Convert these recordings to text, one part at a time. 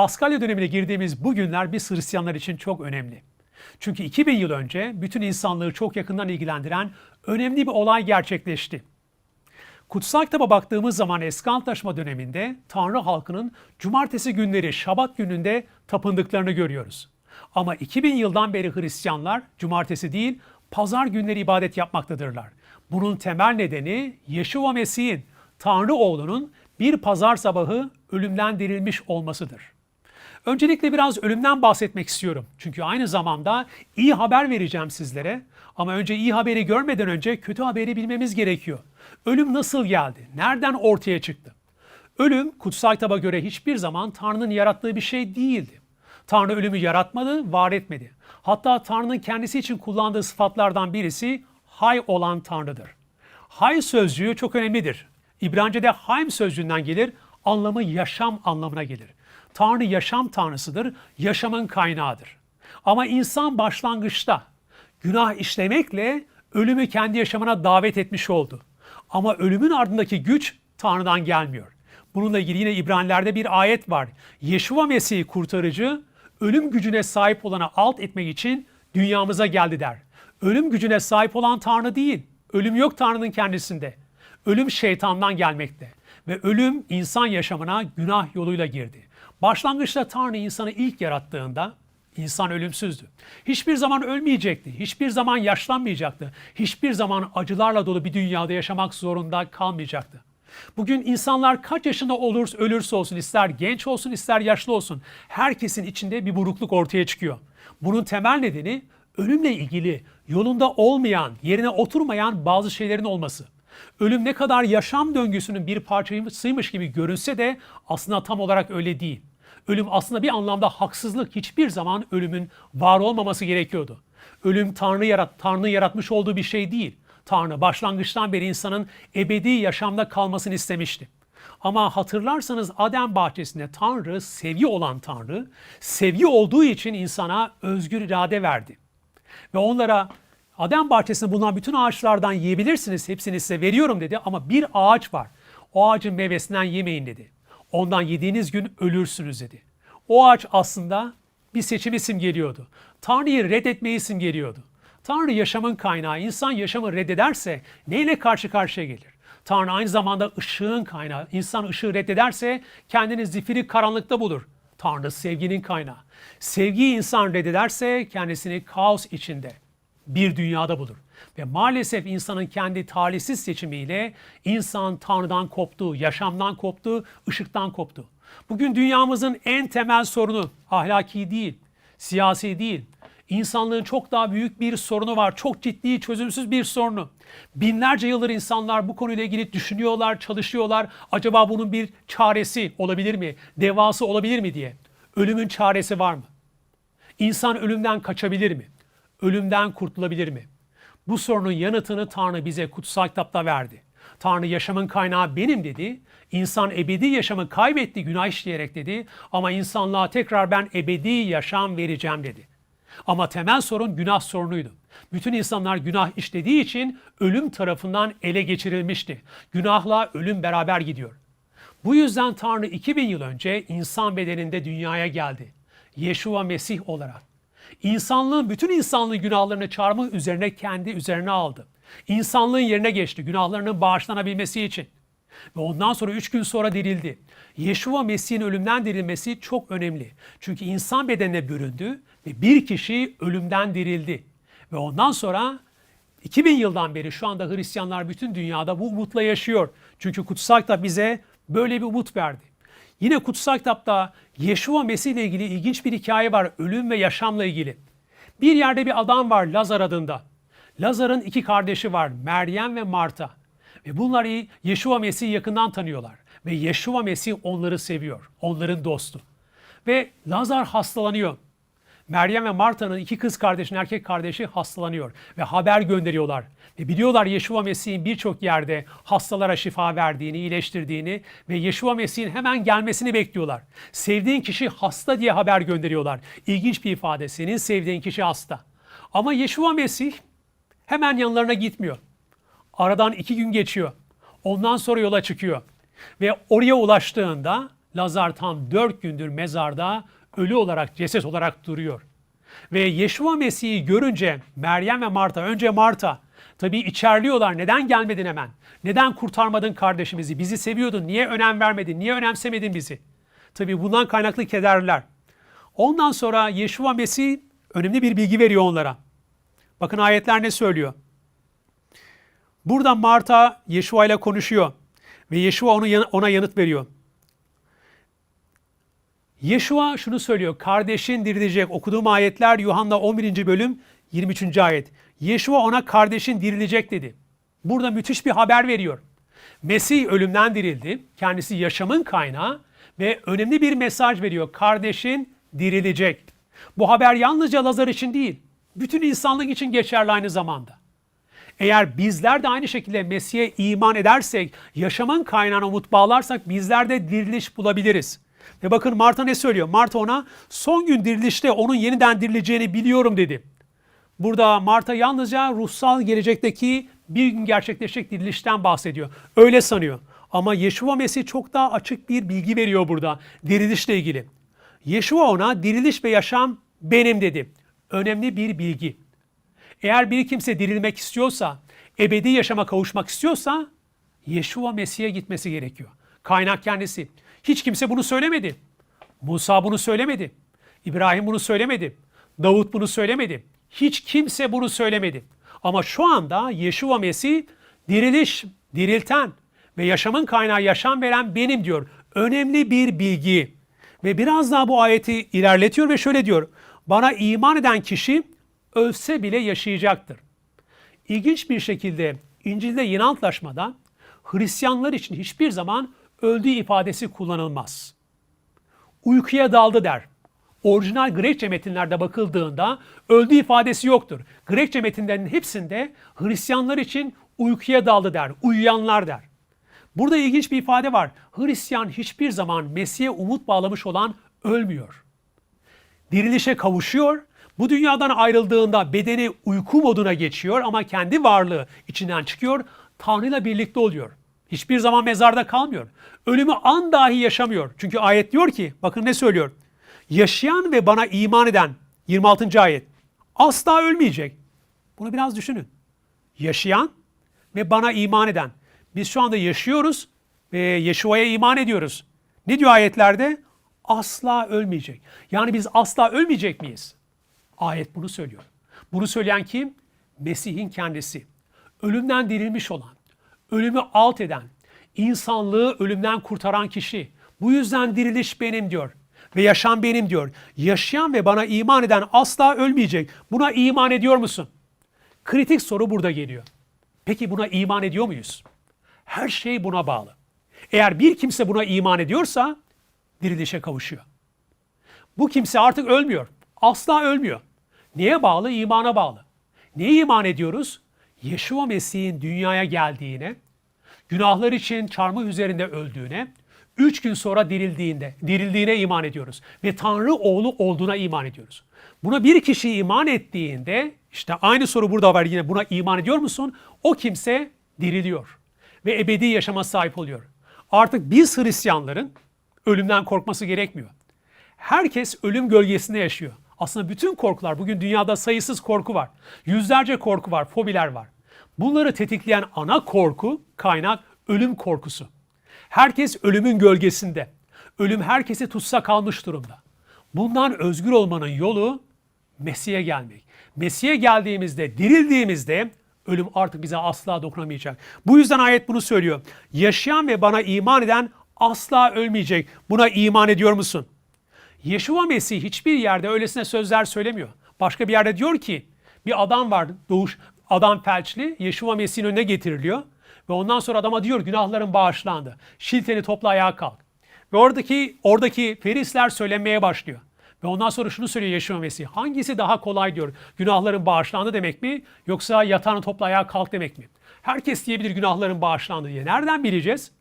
Paskalya dönemine girdiğimiz bu günler biz Hristiyanlar için çok önemli. Çünkü 2000 yıl önce bütün insanlığı çok yakından ilgilendiren önemli bir olay gerçekleşti. Kutsal kitaba baktığımız zaman eski antlaşma döneminde Tanrı halkının cumartesi günleri şabat gününde tapındıklarını görüyoruz. Ama 2000 yıldan beri Hristiyanlar cumartesi değil pazar günleri ibadet yapmaktadırlar. Bunun temel nedeni Yeşua Mesih'in Tanrı oğlunun bir pazar sabahı ölümden dirilmiş olmasıdır. Öncelikle biraz ölümden bahsetmek istiyorum. Çünkü aynı zamanda iyi haber vereceğim sizlere. Ama önce iyi haberi görmeden önce kötü haberi bilmemiz gerekiyor. Ölüm nasıl geldi? Nereden ortaya çıktı? Ölüm kutsal kitaba göre hiçbir zaman Tanrı'nın yarattığı bir şey değildi. Tanrı ölümü yaratmadı, var etmedi. Hatta Tanrı'nın kendisi için kullandığı sıfatlardan birisi hay olan Tanrı'dır. Hay sözcüğü çok önemlidir. İbranice'de haym sözcüğünden gelir, anlamı yaşam anlamına gelir. Tanrı yaşam tanrısıdır, yaşamın kaynağıdır. Ama insan başlangıçta günah işlemekle ölümü kendi yaşamına davet etmiş oldu. Ama ölümün ardındaki güç Tanrı'dan gelmiyor. Bununla ilgili yine İbranilerde bir ayet var. Yeşua Mesih kurtarıcı ölüm gücüne sahip olana alt etmek için dünyamıza geldi der. Ölüm gücüne sahip olan Tanrı değil. Ölüm yok Tanrı'nın kendisinde. Ölüm şeytandan gelmekte. Ve ölüm insan yaşamına günah yoluyla girdi. Başlangıçta Tanrı insanı ilk yarattığında insan ölümsüzdü. Hiçbir zaman ölmeyecekti, hiçbir zaman yaşlanmayacaktı, hiçbir zaman acılarla dolu bir dünyada yaşamak zorunda kalmayacaktı. Bugün insanlar kaç yaşında olursa ölürse olsun, ister genç olsun ister yaşlı olsun, herkesin içinde bir burukluk ortaya çıkıyor. Bunun temel nedeni ölümle ilgili yolunda olmayan, yerine oturmayan bazı şeylerin olması. Ölüm ne kadar yaşam döngüsünün bir parçasıymış gibi görünse de aslında tam olarak öyle değil. Ölüm aslında bir anlamda haksızlık. Hiçbir zaman ölümün var olmaması gerekiyordu. Ölüm Tanrı yarat, Tanrı yaratmış olduğu bir şey değil. Tanrı başlangıçtan beri insanın ebedi yaşamda kalmasını istemişti. Ama hatırlarsanız Adem bahçesinde Tanrı sevgi olan Tanrı, sevgi olduğu için insana özgür irade verdi. Ve onlara Adem bahçesinde bulunan bütün ağaçlardan yiyebilirsiniz, hepsini size veriyorum dedi ama bir ağaç var. O ağacın meyvesinden yemeyin dedi. Ondan yediğiniz gün ölürsünüz dedi. O ağaç aslında bir seçim isim geliyordu. Tanrı'yı reddetmeyi isim geliyordu. Tanrı yaşamın kaynağı. İnsan yaşamı reddederse neyle karşı karşıya gelir? Tanrı aynı zamanda ışığın kaynağı. İnsan ışığı reddederse kendini zifiri karanlıkta bulur. Tanrı sevginin kaynağı. Sevgiyi insan reddederse kendisini kaos içinde bir dünyada bulur. Ve maalesef insanın kendi talihsiz seçimiyle insan Tanrı'dan koptu, yaşamdan koptu, ışıktan koptu. Bugün dünyamızın en temel sorunu ahlaki değil, siyasi değil. İnsanlığın çok daha büyük bir sorunu var. Çok ciddi, çözümsüz bir sorunu. Binlerce yıldır insanlar bu konuyla ilgili düşünüyorlar, çalışıyorlar. Acaba bunun bir çaresi olabilir mi? Devası olabilir mi diye. Ölümün çaresi var mı? İnsan ölümden kaçabilir mi? Ölümden kurtulabilir mi? Bu sorunun yanıtını Tanrı bize kutsal kitapta verdi. Tanrı yaşamın kaynağı benim dedi. İnsan ebedi yaşamı kaybetti günah işleyerek dedi. Ama insanlığa tekrar ben ebedi yaşam vereceğim dedi. Ama temel sorun günah sorunuydu. Bütün insanlar günah işlediği için ölüm tarafından ele geçirilmişti. Günahla ölüm beraber gidiyor. Bu yüzden Tanrı 2000 yıl önce insan bedeninde dünyaya geldi. Yeşua Mesih olarak. İnsanlığın bütün insanlığın günahlarını çarmıh üzerine kendi üzerine aldı. İnsanlığın yerine geçti günahlarının bağışlanabilmesi için. Ve ondan sonra üç gün sonra dirildi. Yeşua Mesih'in ölümden dirilmesi çok önemli. Çünkü insan bedenine büründü ve bir kişi ölümden dirildi. Ve ondan sonra 2000 yıldan beri şu anda Hristiyanlar bütün dünyada bu umutla yaşıyor. Çünkü kutsal kitap bize böyle bir umut verdi. Yine kutsal kitapta Yeşua Mesih ile ilgili ilginç bir hikaye var ölüm ve yaşamla ilgili. Bir yerde bir adam var Lazar adında. Lazar'ın iki kardeşi var Meryem ve Marta. Ve bunları Yeşua Mesih'i yakından tanıyorlar. Ve Yeşua Mesih onları seviyor. Onların dostu. Ve Lazar hastalanıyor. Meryem ve Marta'nın iki kız kardeşin erkek kardeşi hastalanıyor ve haber gönderiyorlar. Ve biliyorlar Yeşua Mesih'in birçok yerde hastalara şifa verdiğini, iyileştirdiğini ve Yeşua Mesih'in hemen gelmesini bekliyorlar. Sevdiğin kişi hasta diye haber gönderiyorlar. İlginç bir ifade. Senin sevdiğin kişi hasta. Ama Yeşua Mesih hemen yanlarına gitmiyor. Aradan iki gün geçiyor. Ondan sonra yola çıkıyor. Ve oraya ulaştığında Lazar tam dört gündür mezarda ölü olarak, ceset olarak duruyor. Ve Yeşua Mesih'i görünce Meryem ve Marta, önce Marta tabii içerliyorlar. Neden gelmedin hemen? Neden kurtarmadın kardeşimizi? Bizi seviyordun. Niye önem vermedin? Niye önemsemedin bizi? Tabii bundan kaynaklı kederler. Ondan sonra Yeşua Mesih önemli bir bilgi veriyor onlara. Bakın ayetler ne söylüyor? Burada Marta Yeşua ile konuşuyor ve Yeşua ona yanıt veriyor. Yeşua şunu söylüyor. Kardeşin dirilecek. Okuduğum ayetler Yuhanna 11. bölüm 23. ayet. Yeşua ona kardeşin dirilecek dedi. Burada müthiş bir haber veriyor. Mesih ölümden dirildi. Kendisi yaşamın kaynağı ve önemli bir mesaj veriyor. Kardeşin dirilecek. Bu haber yalnızca Lazar için değil, bütün insanlık için geçerli aynı zamanda. Eğer bizler de aynı şekilde Mesih'e iman edersek, yaşamın kaynağına umut bağlarsak bizler de diriliş bulabiliriz. Ve bakın Marta ne söylüyor? Marta ona son gün dirilişte onun yeniden dirileceğini biliyorum dedi. Burada Marta yalnızca ruhsal gelecekteki bir gün gerçekleşecek dirilişten bahsediyor. Öyle sanıyor. Ama Yeşua Mesih çok daha açık bir bilgi veriyor burada dirilişle ilgili. Yeşua ona diriliş ve yaşam benim dedi. Önemli bir bilgi. Eğer bir kimse dirilmek istiyorsa, ebedi yaşama kavuşmak istiyorsa Yeşua Mesih'e gitmesi gerekiyor. Kaynak kendisi. Hiç kimse bunu söylemedi. Musa bunu söylemedi. İbrahim bunu söylemedi. Davut bunu söylemedi. Hiç kimse bunu söylemedi. Ama şu anda Yeşua Mesih diriliş, dirilten ve yaşamın kaynağı yaşam veren benim diyor. Önemli bir bilgi. Ve biraz daha bu ayeti ilerletiyor ve şöyle diyor. Bana iman eden kişi ölse bile yaşayacaktır. İlginç bir şekilde İncil'de yeni antlaşmada Hristiyanlar için hiçbir zaman öldüğü ifadesi kullanılmaz. Uykuya daldı der. Orijinal Grekçe metinlerde bakıldığında öldüğü ifadesi yoktur. Grekçe metinlerinin hepsinde Hristiyanlar için uykuya daldı der, uyuyanlar der. Burada ilginç bir ifade var. Hristiyan hiçbir zaman Mesih'e umut bağlamış olan ölmüyor. Dirilişe kavuşuyor. Bu dünyadan ayrıldığında bedeni uyku moduna geçiyor ama kendi varlığı içinden çıkıyor. Tanrı'yla birlikte oluyor. Hiçbir zaman mezarda kalmıyor. Ölümü an dahi yaşamıyor. Çünkü ayet diyor ki, bakın ne söylüyor. Yaşayan ve bana iman eden, 26. ayet, asla ölmeyecek. Bunu biraz düşünün. Yaşayan ve bana iman eden. Biz şu anda yaşıyoruz ve Yeşua'ya iman ediyoruz. Ne diyor ayetlerde? Asla ölmeyecek. Yani biz asla ölmeyecek miyiz? Ayet bunu söylüyor. Bunu söyleyen kim? Mesih'in kendisi. Ölümden dirilmiş olan, ölümü alt eden, insanlığı ölümden kurtaran kişi. Bu yüzden diriliş benim diyor ve yaşam benim diyor. Yaşayan ve bana iman eden asla ölmeyecek. Buna iman ediyor musun? Kritik soru burada geliyor. Peki buna iman ediyor muyuz? Her şey buna bağlı. Eğer bir kimse buna iman ediyorsa dirilişe kavuşuyor. Bu kimse artık ölmüyor. Asla ölmüyor. Neye bağlı? İmana bağlı. Neye iman ediyoruz? Yeşua Mesih'in dünyaya geldiğine, günahlar için çarmıh üzerinde öldüğüne, üç gün sonra dirildiğinde, dirildiğine iman ediyoruz. Ve Tanrı oğlu olduğuna iman ediyoruz. Buna bir kişi iman ettiğinde, işte aynı soru burada var yine buna iman ediyor musun? O kimse diriliyor ve ebedi yaşama sahip oluyor. Artık biz Hristiyanların ölümden korkması gerekmiyor. Herkes ölüm gölgesinde yaşıyor. Aslında bütün korkular, bugün dünyada sayısız korku var. Yüzlerce korku var, fobiler var. Bunları tetikleyen ana korku, kaynak ölüm korkusu. Herkes ölümün gölgesinde. Ölüm herkesi tutsa kalmış durumda. Bundan özgür olmanın yolu Mesih'e gelmek. Mesih'e geldiğimizde, dirildiğimizde ölüm artık bize asla dokunamayacak. Bu yüzden ayet bunu söylüyor. Yaşayan ve bana iman eden asla ölmeyecek. Buna iman ediyor musun? Yeşua Mesih hiçbir yerde öylesine sözler söylemiyor. Başka bir yerde diyor ki bir adam var doğuş adam felçli Yeşua Mesih'in önüne getiriliyor. Ve ondan sonra adama diyor günahların bağışlandı. Şilteni topla ayağa kalk. Ve oradaki oradaki ferisler söylenmeye başlıyor. Ve ondan sonra şunu söylüyor Yeşua Mesih. Hangisi daha kolay diyor. Günahların bağışlandı demek mi? Yoksa yatağını topla ayağa kalk demek mi? Herkes diyebilir günahların bağışlandı diye. Nereden bileceğiz?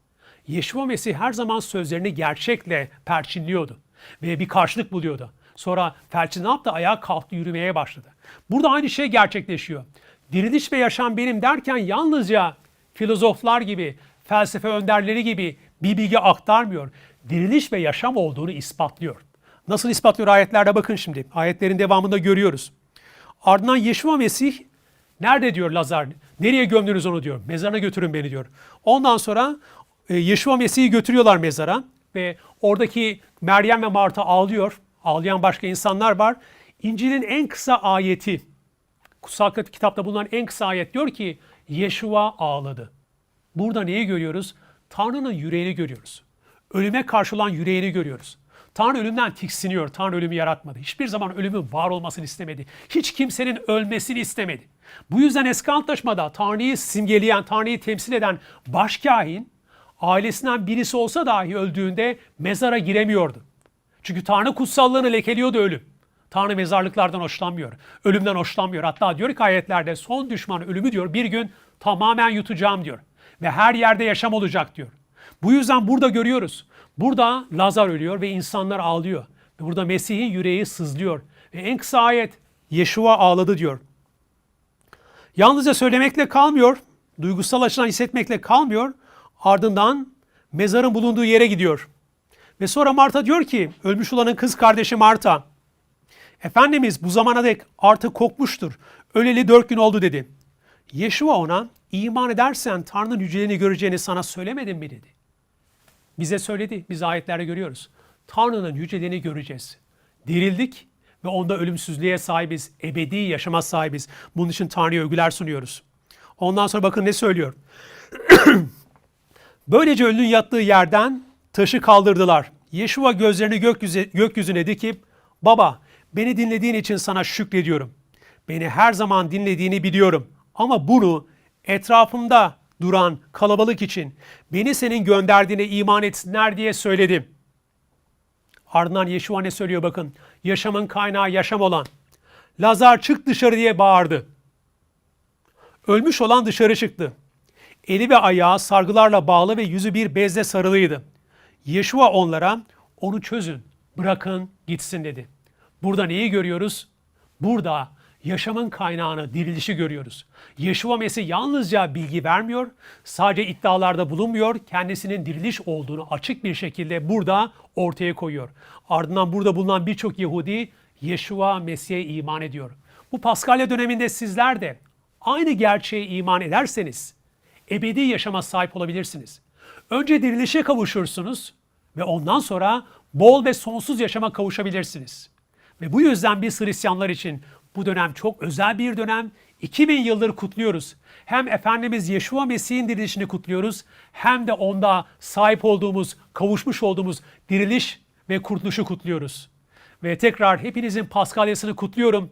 Yeşua Mesih her zaman sözlerini gerçekle perçinliyordu. Ve bir karşılık buluyordu. Sonra felçli ne yaptı? Ayağa kalktı, yürümeye başladı. Burada aynı şey gerçekleşiyor. Diriliş ve yaşam benim derken yalnızca filozoflar gibi, felsefe önderleri gibi bir bilgi aktarmıyor. diriliş ve yaşam olduğunu ispatlıyor. Nasıl ispatlıyor ayetlerde bakın şimdi. Ayetlerin devamında görüyoruz. Ardından Yeşua Mesih nerede diyor Lazar? Nereye gömdünüz onu diyor. Mezarına götürün beni diyor. Ondan sonra e, Yeşua Mesih'i götürüyorlar mezara ve oradaki Meryem ve Marta ağlıyor. Ağlayan başka insanlar var. İncil'in en kısa ayeti, kutsal kitapta bulunan en kısa ayet diyor ki Yeşua ağladı. Burada neyi görüyoruz? Tanrı'nın yüreğini görüyoruz. Ölüme karşı olan yüreğini görüyoruz. Tanrı ölümden tiksiniyor. Tanrı ölümü yaratmadı. Hiçbir zaman ölümün var olmasını istemedi. Hiç kimsenin ölmesini istemedi. Bu yüzden eski antlaşmada Tanrı'yı simgeleyen, Tanrı'yı temsil eden başkahin ailesinden birisi olsa dahi öldüğünde mezara giremiyordu. Çünkü Tanrı kutsallığını lekeliyordu ölüm. Tanrı mezarlıklardan hoşlanmıyor. Ölümden hoşlanmıyor. Hatta diyor ki ayetlerde son düşman ölümü diyor bir gün tamamen yutacağım diyor. Ve her yerde yaşam olacak diyor. Bu yüzden burada görüyoruz. Burada Lazar ölüyor ve insanlar ağlıyor. Ve burada Mesih'in yüreği sızlıyor. Ve en kısa ayet Yeşua ağladı diyor. Yalnızca söylemekle kalmıyor, duygusal açıdan hissetmekle kalmıyor. Ardından mezarın bulunduğu yere gidiyor. Ve sonra Marta diyor ki, ölmüş olanın kız kardeşi Marta, Efendimiz bu zamana dek artık kokmuştur. Öleli dört gün oldu dedi. Yeşua ona, iman edersen Tanrı'nın yüceliğini göreceğini sana söylemedim mi dedi. Bize söyledi, biz ayetlerde görüyoruz. Tanrı'nın yüceliğini göreceğiz. Dirildik ve onda ölümsüzlüğe sahibiz, ebedi yaşama sahibiz. Bunun için Tanrı'ya övgüler sunuyoruz. Ondan sonra bakın ne söylüyor. Böylece ölünün yattığı yerden taşı kaldırdılar. Yeşua gözlerini gökyüzü, gökyüzüne dikip, Baba beni dinlediğin için sana şükrediyorum. Beni her zaman dinlediğini biliyorum. Ama bunu etrafımda duran kalabalık için beni senin gönderdiğine iman etsinler diye söyledim. Ardından Yeşua ne söylüyor bakın. Yaşamın kaynağı yaşam olan. Lazar çık dışarı diye bağırdı. Ölmüş olan dışarı çıktı. Eli ve ayağı sargılarla bağlı ve yüzü bir bezle sarılıydı. Yeşua onlara onu çözün, bırakın gitsin dedi. Burada neyi görüyoruz? Burada yaşamın kaynağını, dirilişi görüyoruz. Yeşua Mesih yalnızca bilgi vermiyor, sadece iddialarda bulunmuyor, kendisinin diriliş olduğunu açık bir şekilde burada ortaya koyuyor. Ardından burada bulunan birçok Yahudi Yeşua Mesih'e iman ediyor. Bu Paskalya döneminde sizler de aynı gerçeğe iman ederseniz ebedi yaşama sahip olabilirsiniz. Önce dirilişe kavuşursunuz ve ondan sonra bol ve sonsuz yaşama kavuşabilirsiniz. Ve bu yüzden biz Hristiyanlar için bu dönem çok özel bir dönem. 2000 yıldır kutluyoruz. Hem Efendimiz Yeşua Mesih'in dirilişini kutluyoruz hem de onda sahip olduğumuz, kavuşmuş olduğumuz diriliş ve kurtuluşu kutluyoruz. Ve tekrar hepinizin Paskalyasını kutluyorum.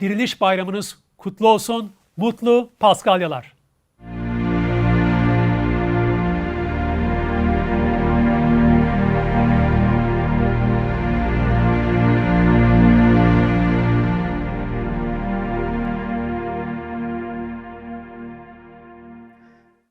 Diriliş bayramınız kutlu olsun. Mutlu Paskalyalar.